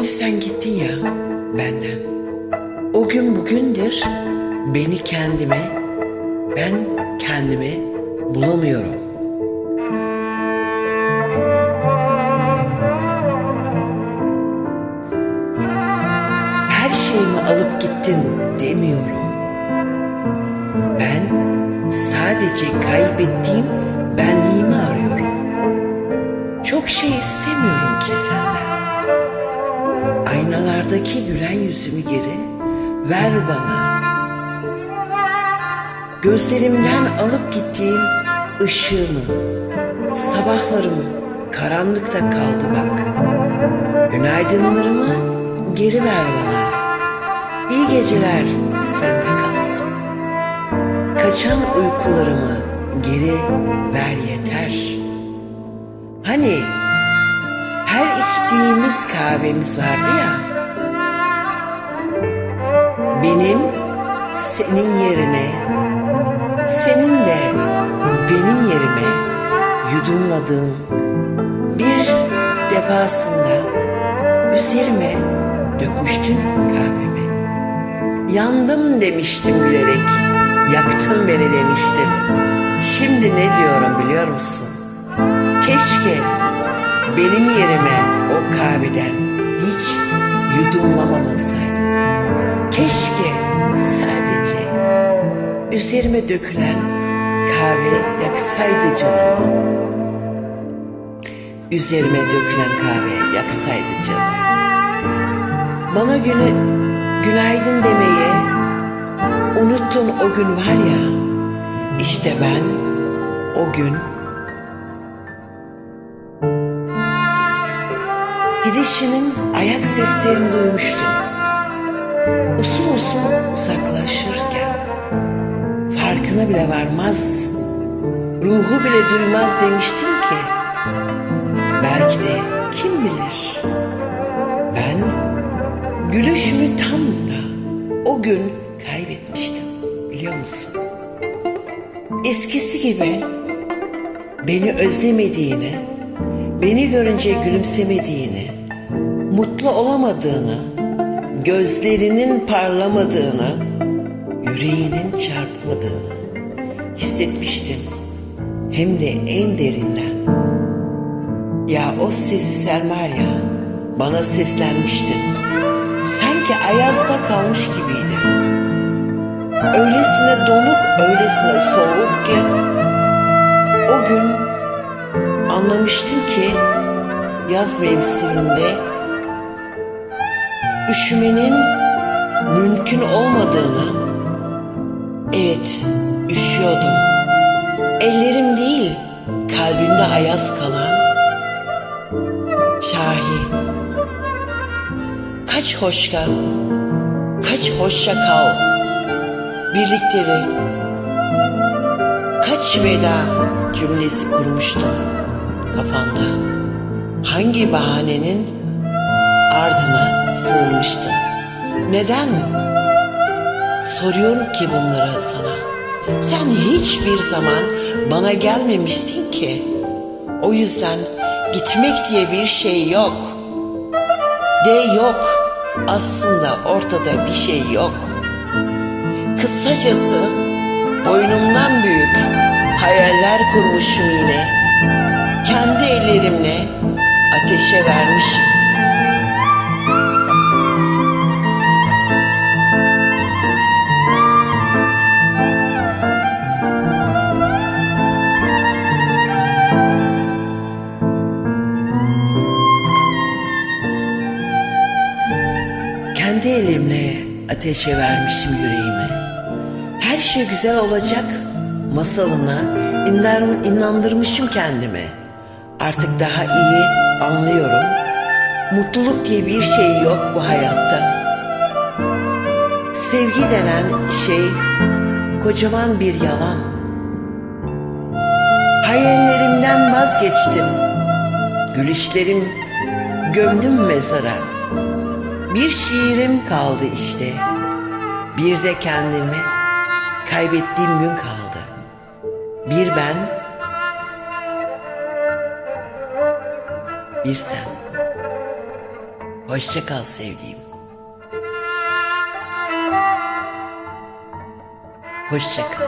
Şimdi sen gittin ya benden. O gün bugündür beni kendime, ben kendimi bulamıyorum. Her şeyimi alıp gittin demiyorum. Ben sadece kaybettiğim benliğimi arıyorum. Çok şey istemiyorum ki senden. Aynalardaki gülen yüzümü geri ver bana. Gözlerimden alıp gittiğin ışığımı, sabahlarım karanlıkta kaldı bak. Günaydınlarımı geri ver bana. İyi geceler sende kalsın. Kaçan uykularımı geri ver yeter. Hani her içtiğimiz kahvemiz vardı ya. Benim senin yerine, senin de benim yerime yudumladığın bir defasında üzerime dökmüştün kahvemi. Yandım demiştim gülerek, yaktın beni demiştim. Şimdi ne diyorum biliyor musun? Keşke benim yerime o kahveden hiç yudumlamamasaydı. Keşke sadece üzerime dökülen kahve yaksaydı canımı. Üzerime dökülen kahve yaksaydı canım. Bana güne, günaydın demeye unuttun o gün var ya. İşte ben o gün Gidişinin ayak seslerini duymuştum. Usul usul uzaklaşırken farkına bile varmaz, ruhu bile duymaz demiştim ki belki de kim bilir ben gülüşümü tam da o gün kaybetmiştim biliyor musun? Eskisi gibi beni özlemediğini, beni görünce gülümsemediğini, mutlu olamadığını, gözlerinin parlamadığını, yüreğinin çarpmadığını hissetmiştim. Hem de en derinden. Ya o ses sen var ya, bana seslenmiştin. Sanki ayazda kalmış gibiydi. Öylesine donuk, öylesine soğuk ki o gün anlamıştım ki yaz mevsiminde üşümenin mümkün olmadığını evet üşüyordum. Ellerim değil kalbimde ayaz kalan Şahi kaç hoşça kaç hoşça kal birlikleri kaç veda cümlesi kurmuştum kafanda. Hangi bahanenin ardına sığınmıştın? Neden? Soruyorum ki bunları sana. Sen hiçbir zaman bana gelmemiştin ki. O yüzden gitmek diye bir şey yok. De yok. Aslında ortada bir şey yok. Kısacası boynumdan büyük hayaller kurmuşum yine. Kendi ellerimle ateşe vermişim. Ateşe vermişim yüreğimi. Her şey güzel olacak masalına inandır- inandırmışım kendimi. Artık daha iyi anlıyorum. Mutluluk diye bir şey yok bu hayatta. Sevgi denen şey kocaman bir yalan. Hayallerimden vazgeçtim. Gülüşlerim gömdüm mezara. Bir şiirim kaldı işte. Bir de kendimi kaybettiğim gün kaldı. Bir ben, bir sen. Hoşça kal sevdiğim. Hoşça kal.